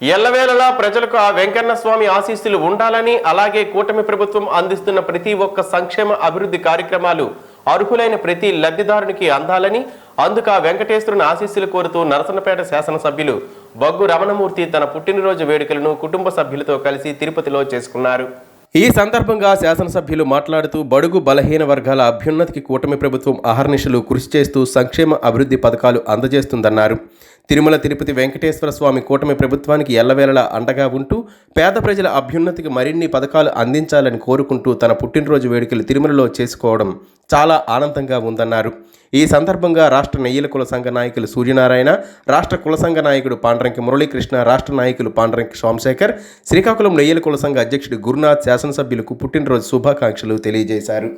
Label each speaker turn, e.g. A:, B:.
A: ఎల్లవేళలా ప్రజలకు ఆ వెంకన్న స్వామి ఆశీస్సులు ఉండాలని అలాగే కూటమి ప్రభుత్వం అందిస్తున్న ప్రతి ఒక్క సంక్షేమ అభివృద్ధి కార్యక్రమాలు అర్హులైన ప్రతి లబ్ధిదారునికి అందాలని అందుకు ఆ వెంకటేశ్వరుని ఆశీస్సులు కోరుతూ నరసనపేట శాసనసభ్యులు బొగ్గు రమణమూర్తి తన పుట్టినరోజు వేడుకలను కుటుంబ సభ్యులతో కలిసి తిరుపతిలో చేసుకున్నారు. ఈ సందర్భంగా శాసనసభ్యులు మాట్లాడుతూ బడుగు బలహీన వర్గాల అభ్యున్నతికి కూటమి ప్రభుత్వం అహర్నిశలు కృషి చేస్తూ సంక్షేమ అభివృద్ధి పథకాలు అందజేస్తుందన్నారు. తిరుమల తిరుపతి వెంకటేశ్వర స్వామి కూటమి ప్రభుత్వానికి ఎల్లవేళలా అండగా ఉంటూ పేద ప్రజల అభ్యున్నతికి మరిన్ని పథకాలు అందించాలని కోరుకుంటూ తన పుట్టినరోజు వేడుకలు తిరుమలలో చేసుకోవడం చాలా ఆనందంగా ఉందన్నారు. ఈ సందర్భంగా రాష్ట్ర నెయ్యల కుల సంఘ నాయకులు సూర్యనారాయణ రాష్ట్ర కుల సంఘ నాయకుడు పాండ్రంకి మురళీకృష్ణ రాష్ట్ర నాయకులు పాండ్రంకి సోమశేఖర్ శ్రీకాకుళం నెయ్యల కుల సంఘ అధ్యక్షుడు గురునాథ్ శాసనసభ్యులకు పుట్టినరోజు శుభాకాంక్షలు తెలియజేశారు.